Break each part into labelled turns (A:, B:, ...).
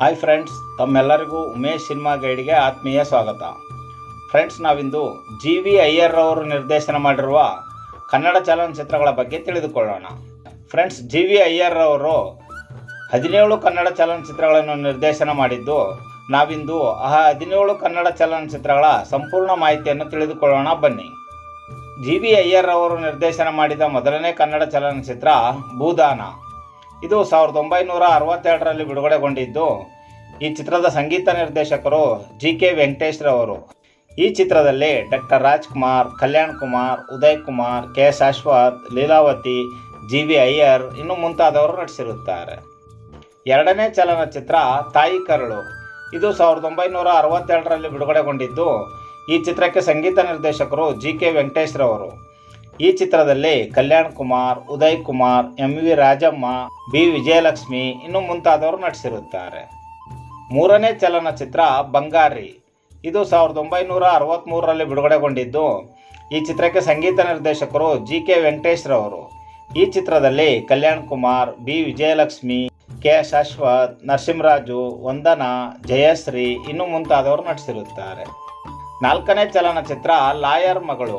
A: Hi friends ತಮ್ಮೆಲ್ಲರಿಗೂ Umesh cinema ಗೈಡ್ಗೆ ಆತ್ಮೀಯ ಸ್ವಾಗತ. ಫ್ರೆಂಡ್ಸ್ ನಾವಿಂದು ಜಿ ವಿ ಅಯ್ಯರ್ ಅವರು ನಿರ್ದೇಶನ ಮಾಡಿರುವ ಕನ್ನಡ ಚಲನಚಿತ್ರಗಳ ಬಗ್ಗೆ ತಿಳಿದುಕೊಳ್ಳೋಣ. ಫ್ರೆಂಡ್ಸ್ ಜಿ ವಿ ಅಯ್ಯರ್ ಅವರು ಹದಿನೇಳು ಕನ್ನಡ ಚಲನಚಿತ್ರಗಳನ್ನು ನಿರ್ದೇಶನ ಮಾಡಿದ್ದು, ನಾವಿಂದು ಆ ಹದಿನೇಳು ಕನ್ನಡ ಚಲನಚಿತ್ರಗಳ ಸಂಪೂರ್ಣ ಮಾಹಿತಿಯನ್ನು ತಿಳಿದುಕೊಳ್ಳೋಣ, ಬನ್ನಿ. ಜಿ ವಿ ಅಯ್ಯರ್ ಅವರು ನಿರ್ದೇಶನ ಮಾಡಿದ ಮೊದಲನೇ ಕನ್ನಡ ಚಲನಚಿತ್ರ ಭೂದಾನ. ಇದು ಸಾವಿರದ ಒಂಬೈನೂರ ಅರವತ್ತೆರಡರಲ್ಲಿ ಬಿಡುಗಡೆಗೊಂಡಿದ್ದು ಈ ಚಿತ್ರದ ಸಂಗೀತ ನಿರ್ದೇಶಕರು ಜಿ ಕೆ ವೆಂಕಟೇಶ್ರವರು ಈ ಚಿತ್ರದಲ್ಲಿ doctor Rajkumar, Kalyan Kumar, Uday Kumar, K Ashwath, Leelavathi, G V Iyer ಇನ್ನು ಮುಂತಾದವರು ನಟಿಸಿರುತ್ತಾರೆ. ಎರಡನೇ ಚಲನಚಿತ್ರ ತಾಯಿ ಕರಳು. ಇದು ಸಾವಿರದ ಒಂಬೈನೂರ ಅರವತ್ತೆರಡರಲ್ಲಿ ಬಿಡುಗಡೆಗೊಂಡಿದ್ದು ಈ ಚಿತ್ರಕ್ಕೆ ಸಂಗೀತ ನಿರ್ದೇಶಕರು ಜಿ ಕೆ ವೆಂಕಟೇಶ್ರವರು ಈ ಚಿತ್ರದಲ್ಲಿ Kalyan Kumar, Uday Kumar, M V Rajamma, B Vijayalakshmi ಇನ್ನು ಮುಂತಾದವರು ನಟಿಸಿರುತ್ತಾರೆ. ಮೂರನೇ ಚಲನಚಿತ್ರ ಬಂಗಾರಿ. ಇದು ಸಾವಿರದ ಒಂಬೈನೂರ ಅರವತ್ತ್ಮೂರರಲ್ಲಿ ಬಿಡುಗಡೆಗೊಂಡಿದ್ದು, ಈ ಚಿತ್ರಕ್ಕೆ ಸಂಗೀತ ನಿರ್ದೇಶಕರು ಜಿ ಕೆ ವೆಂಕಟೇಶ್ರವರು ಈ ಚಿತ್ರದಲ್ಲಿ ಕಲ್ಯಾಣ್ ಕುಮಾರ್, ಬಿ ವಿಜಯಲಕ್ಷ್ಮಿ, ಕೆ ಶಾಶ್ವತ್, ನರಸಿಂಹರಾಜು, ವಂದನಾ, ಜಯಶ್ರೀ ಇನ್ನು ಮುಂತಾದವರು ನಟಿಸಿರುತ್ತಾರೆ. ನಾಲ್ಕನೇ ಚಲನಚಿತ್ರ ಲಾಯರ್ ಮಗಳು.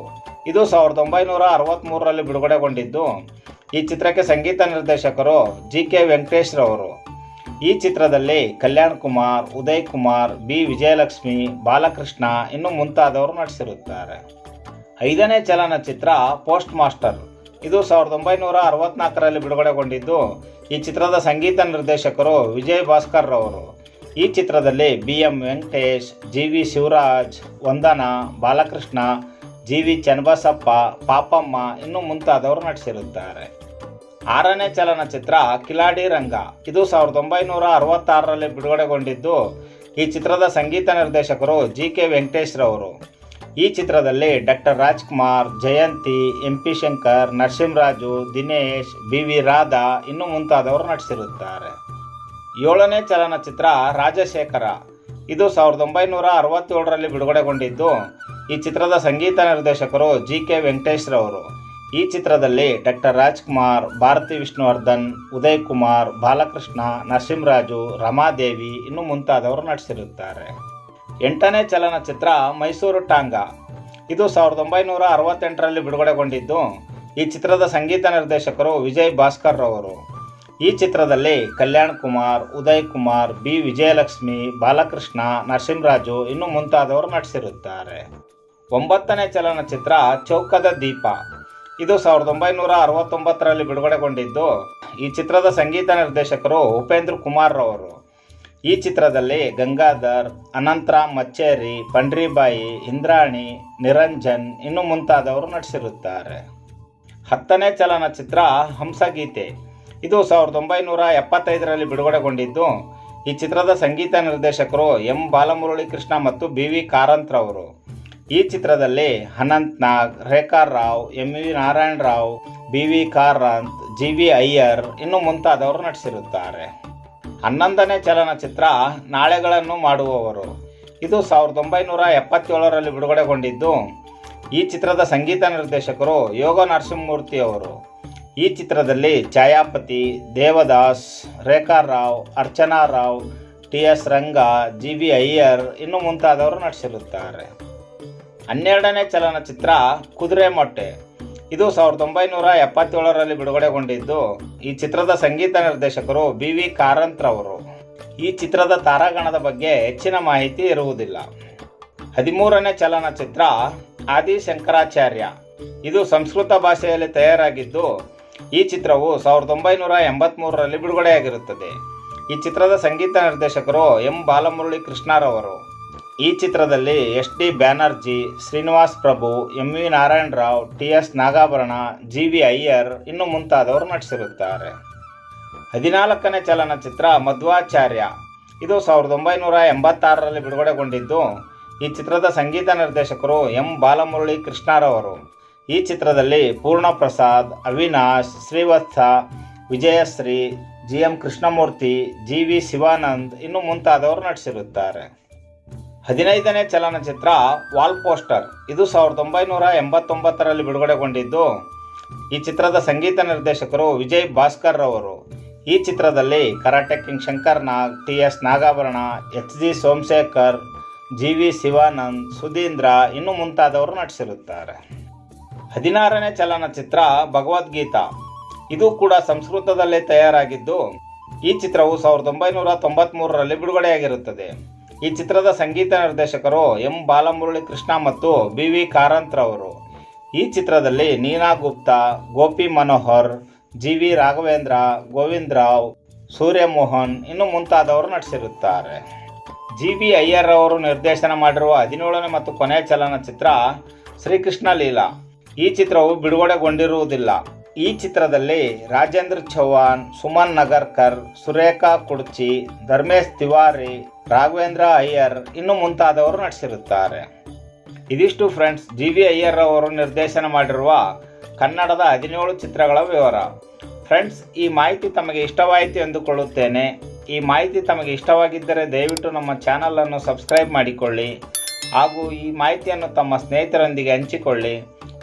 A: ಇದು ಸಾವಿರದ ಒಂಬೈನೂರ ಅರವತ್ತ್ಮೂರರಲ್ಲಿ ಬಿಡುಗಡೆಗೊಂಡಿದ್ದು, ಈ ಚಿತ್ರಕ್ಕೆ ಸಂಗೀತ ನಿರ್ದೇಶಕರು ಜಿ ಕೆ ವೆಂಕಟೇಶ್ರವರು ಈ ಚಿತ್ರದಲ್ಲಿ ಕಲ್ಯಾಣ್ ಕುಮಾರ್, ಉದಯ್ ಕುಮಾರ್, ಬಿ. ವಿಜಯಲಕ್ಷ್ಮಿ, ಬಾಲಕೃಷ್ಣ ಇನ್ನು ಮುಂತಾದವರು ನಟಿಸಿರುತ್ತಾರೆ. ಐದನೇ ಚಲನಚಿತ್ರ ಪೋಸ್ಟ್ ಮಾಸ್ಟರ್. ಇದು ಸಾವಿರದ ಒಂಬೈನೂರ ಅರವತ್ನಾಲ್ಕರಲ್ಲಿ ಬಿಡುಗಡೆಗೊಂಡಿದ್ದು, ಈ ಚಿತ್ರದ ಸಂಗೀತ ನಿರ್ದೇಶಕರು ವಿಜಯ್ ಭಾಸ್ಕರ್ ರವರು. ಈ ಚಿತ್ರದಲ್ಲಿ B M Venkatesh G V Shivaraj, Vandana, Balakrishna G V Channabasappa, Papamma ಇನ್ನು ಮುಂತಾದವರು ನಟಿಸಿರುತ್ತಾರೆ. ಆರನೇ ಚಲನಚಿತ್ರ ಕಿಲಾಡಿ ರಂಗ. ಇದು ಸಾವಿರದ ಒಂಬೈನೂರ ಅರವತ್ತಾರರಲ್ಲಿ ಬಿಡುಗಡೆಗೊಂಡಿದ್ದು, ಈ ಚಿತ್ರದ ಸಂಗೀತ ನಿರ್ದೇಶಕರು ಜಿ ಕೆ ವೆಂಕಟೇಶ್ ರವರು ಈ ಚಿತ್ರದಲ್ಲಿ doctor Rajkumar, Jayanthi, M P Shankar, Narasimharaju, Dinesh, B V Radha ಇನ್ನು ಮುಂತಾದವರು ನಟಿಸಿರುತ್ತಾರೆ. ಏಳನೇ ಚಲನಚಿತ್ರ ರಾಜಶೇಖರ. ಇದು ಸಾವಿರದ ಒಂಬೈನೂರ ಅರವತ್ತೇಳರಲ್ಲಿ ಬಿಡುಗಡೆಗೊಂಡಿದ್ದು, ಈ ಚಿತ್ರದ ಸಂಗೀತ ನಿರ್ದೇಶಕರು ಜಿ ಕೆ ವೆಂಕಟೇಶ್ರವರು. ಈ ಚಿತ್ರದಲ್ಲಿ ಡಾಕ್ಟರ್ ರಾಜ್ಕುಮಾರ್, ಭಾರತಿ ವಿಷ್ಣುವರ್ಧನ್ ಉದಯ್ ಕುಮಾರ್ ಬಾಲಕೃಷ್ಣ, ನರಸಿಂಹರಾಜು, ರಮಾದೇವಿ ಇನ್ನು ಮುಂತಾದವರು ನಟಿಸಿರುತ್ತಾರೆ. ಎಂಟನೇ ಚಲನಚಿತ್ರ ಮೈಸೂರು ಟಾಂಗ. ಇದು ಸಾವಿರದ ಒಂಬೈನೂರ ಅರವತ್ತೆಂಟರಲ್ಲಿ ಬಿಡುಗಡೆಗೊಂಡಿದ್ದು, ಈ ಚಿತ್ರದ ಸಂಗೀತ ನಿರ್ದೇಶಕರು ವಿಜಯ್ ಭಾಸ್ಕರ್ ರವರು. ಈ ಚಿತ್ರದಲ್ಲಿ ಕಲ್ಯಾಣ್ ಕುಮಾರ್, ಉದಯ್ ಕುಮಾರ್, ಬಿ. ವಿಜಯಲಕ್ಷ್ಮಿ, ಬಾಲಕೃಷ್ಣ, ನರಸಿಂಹರಾಜು ಇನ್ನು ಮುಂತಾದವರು ನಟಿಸಿರುತ್ತಾರೆ. ಒಂಬತ್ತನೇ ಚಲನಚಿತ್ರ ಚೌಕದ ದೀಪ. ಇದು ಸಾವಿರದ ಒಂಬೈನೂರ ಅರವತ್ತೊಂಬತ್ತರಲ್ಲಿ ಬಿಡುಗಡೆಗೊಂಡಿದ್ದು, ಈ ಚಿತ್ರದ ಸಂಗೀತ ನಿರ್ದೇಶಕರು ಉಪೇಂದ್ರ ಕುಮಾರ್ ರವರು. ಈ ಚಿತ್ರದಲ್ಲಿ ಗಂಗಾಧರ್ ಅನಂತರಾಮ್ ಮಚ್ಚೇರಿ, ಪಂಡ್ರಿಬಾಯಿ, ಇಂದ್ರಾಣಿ, ನಿರಂಜನ್ ಇನ್ನು ಮುಂತಾದವರು ನಟಿಸಿರುತ್ತಾರೆ. ಹತ್ತನೇ ಚಲನಚಿತ್ರ ಹಂಸಗೀತೆ. ಇದು ಸಾವಿರದ ಒಂಬೈನೂರ ಎಪ್ಪತ್ತೈದರಲ್ಲಿ ಬಿಡುಗಡೆಗೊಂಡಿದ್ದು, ಈ ಚಿತ್ರದ ಸಂಗೀತ ನಿರ್ದೇಶಕರು ಎಂ. ಬಾಲಮುರಳಿ ಕೃಷ್ಣ ಮತ್ತು ಬಿ. ವಿ. ಕಾರಂತ್ರವರು. ಈ ಚಿತ್ರದಲ್ಲಿ Anant Nag, Rekha Rao, M V Narayana Rao, B V Karanth, G V Iyer ಇನ್ನು ಮುಂತಾದವರು ನಟಿಸಿರುತ್ತಾರೆ. ಹನ್ನೊಂದನೇ ಚಲನಚಿತ್ರ ನಾಳೆಗಳನ್ನು ಮಾಡುವವರು. ಇದು ಸಾವಿರದ ಒಂಬೈನೂರ ಎಪ್ಪತ್ತೇಳರಲ್ಲಿ ಬಿಡುಗಡೆಗೊಂಡಿದ್ದು, ಈ ಚಿತ್ರದ ಸಂಗೀತ ನಿರ್ದೇಶಕರು ಯೋಗ ನರಸಿಂಹಮೂರ್ತಿಯವರು ಈ ಚಿತ್ರದಲ್ಲಿ Chayapathi, Devadas, Rekha Rao, Archana Rao, T S Ranga, G V Iyer ಇನ್ನು ಮುಂತಾದವರು ನಟಿಸಿರುತ್ತಾರೆ. ಹನ್ನೆರಡನೇ ಚಲನಚಿತ್ರ ಕುದುರೆ ಮೊಟ್ಟೆ. ಇದು ಸಾವಿರದ ಒಂಬೈನೂರ ಎಪ್ಪತ್ತೇಳರಲ್ಲಿ ಬಿಡುಗಡೆಗೊಂಡಿದ್ದು, ಈ ಚಿತ್ರದ ಸಂಗೀತ ನಿರ್ದೇಶಕರು ಬಿ ವಿ ಕಾರಂತ್ರವರು ಈ ಚಿತ್ರದ ತಾರಾಗಣದ ಬಗ್ಗೆ ಹೆಚ್ಚಿನ ಮಾಹಿತಿ ಇರುವುದಿಲ್ಲ. ಹದಿಮೂರನೇ ಚಲನಚಿತ್ರ ಆದಿ ಶಂಕರಾಚಾರ್ಯ. ಇದು ಸಂಸ್ಕೃತ ಭಾಷೆಯಲ್ಲಿ ತಯಾರಾಗಿದ್ದು, ಈ ಚಿತ್ರವು ಸಾವಿರದ ಒಂಬೈನೂರ ಎಂಬತ್ಮೂರರಲ್ಲಿ ಬಿಡುಗಡೆಯಾಗಿರುತ್ತದೆ. ಈ ಚಿತ್ರದ ಸಂಗೀತ ನಿರ್ದೇಶಕರು ಎಂ. ಬಾಲಮುರಳಿ ಕೃಷ್ಣರವರು. ಈ ಚಿತ್ರದಲ್ಲಿ S D Banerjee, Srinivas Prabhu, M V Narayana Rao, T S Nagabharana, G V Iyer ಇನ್ನು ಮುಂತಾದವರು ನಟಿಸಿರುತ್ತಾರೆ. ಹದಿನಾಲ್ಕನೇ ಚಲನಚಿತ್ರ ಮಧ್ವಾಚಾರ್ಯ. ಇದು ಸಾವಿರದ ಒಂಬೈನೂರ ಎಂಬತ್ತಾರರಲ್ಲಿ ಬಿಡುಗಡೆಗೊಂಡಿದ್ದು, ಈ ಚಿತ್ರದ ಸಂಗೀತ ನಿರ್ದೇಶಕರು ಎಂ ಬಾಲಮುರಳಿ ಕೃಷ್ಣರವರು. ಈ ಚಿತ್ರದಲ್ಲಿ Poorna Prasad Avinash, Srivatsa, Vijayashree, G M Krishnamurthy, G V Shivanand ಇನ್ನು ಮುಂತಾದವರು ನಟಿಸಿರುತ್ತಾರೆ. ಹದಿನೈದನೇ ಚಲನಚಿತ್ರ ವಾಲ್ ಪೋಸ್ಟರ್. ಇದು ಸಾವಿರದ ಒಂಬೈನೂರ ಎಂಬತ್ತೊಂಬತ್ತರಲ್ಲಿ ಬಿಡುಗಡೆಗೊಂಡಿದ್ದು, ಈ ಚಿತ್ರದ ಸಂಗೀತ ನಿರ್ದೇಶಕರು ವಿಜಯ್ ಭಾಸ್ಕರ್ ರವರು. ಈ ಚಿತ್ರದಲ್ಲಿ karate king Shankar Nag T S Nagabharana H G Somashekar G V Shivanand, Sudhindra ಇನ್ನು ಮುಂತಾದವರು ನಟಿಸಿರುತ್ತಾರೆ. ಹದಿನಾರನೇ ಚಲನಚಿತ್ರ ಭಗವದ್ಗೀತಾ. ಇದು ಕೂಡ ಸಂಸ್ಕೃತದಲ್ಲೇ ತಯಾರಾಗಿದ್ದು, ಈ ಚಿತ್ರವು ಸಾವಿರದ ಒಂಬೈನೂರ ತೊಂಬತ್ಮೂರರಲ್ಲಿ ಬಿಡುಗಡೆಯಾಗಿರುತ್ತದೆ. ಈ ಚಿತ್ರದ ಸಂಗೀತ ನಿರ್ದೇಶಕರು ಎಂ ಬಾಲಮುರಳಿ ಕೃಷ್ಣ ಮತ್ತು ಬಿ ವಿ ಕಾರಂತ್ರವರು ಈ ಚಿತ್ರದಲ್ಲಿ ನೀನಾ ಗುಪ್ತಾ, ಗೋಪಿ ಮನೋಹರ್, ಜಿ ವಿ ರಾಘವೇಂದ್ರ, ಗೋವಿಂದ್ ರಾವ್, ಸೂರ್ಯಮೋಹನ್ ಇನ್ನು ಮುಂತಾದವರು ನಟಿಸಿರುತ್ತಾರೆ. ಜಿ ಬಿ ಅಯ್ಯರ್ ಅವರು ನಿರ್ದೇಶನ ಮಾಡಿರುವ ಹದಿನೇಳನೇ ಮತ್ತು ಕೊನೆಯ ಚಲನಚಿತ್ರ ಶ್ರೀಕೃಷ್ಣ ಲೀಲಾ. ಈ ಚಿತ್ರವು ಬಿಡುಗಡೆಗೊಂಡಿರುವುದಿಲ್ಲ. ಈ ಚಿತ್ರದಲ್ಲಿ ರಾಜೇಂದ್ರ ಚೌಹಾಣ್, ಸುಮನ್ ನಗರ್ಕರ್, ಸುರೇಖಾ ಕುಡ್ಚಿ, ಧರ್ಮೇಶ್ ತಿವಾರಿ, ರಾಘವೇಂದ್ರ ಅಯ್ಯರ್ ಇನ್ನು ಮುಂತಾದವರು ನಟಿಸಿರುತ್ತಾರೆ. ಇದಿಷ್ಟು ಫ್ರೆಂಡ್ಸ್ ಜಿ ವಿ ಅಯ್ಯರ್ ಅವರು ನಿರ್ದೇಶನ ಮಾಡಿರುವ ಕನ್ನಡದ ಹದಿನೇಳು ಚಿತ್ರಗಳ ವಿವರ. ಫ್ರೆಂಡ್ಸ್ ಈ ಮಾಹಿತಿ ತಮಗೆ ಇಷ್ಟವಾಯಿತು ಎಂದುಕೊಳ್ಳುತ್ತೇನೆ. ಈ ಮಾಹಿತಿ ತಮಗೆ ಇಷ್ಟವಾಗಿದ್ದರೆ ದಯವಿಟ್ಟು ನಮ್ಮ ಚಾನಲನ್ನು ಸಬ್ಸ್ಕ್ರೈಬ್ ಮಾಡಿಕೊಳ್ಳಿ ಹಾಗೂ ಈ ಮಾಹಿತಿಯನ್ನು ತಮ್ಮ ಸ್ನೇಹಿತರೊಂದಿಗೆ ಹಂಚಿಕೊಳ್ಳಿ.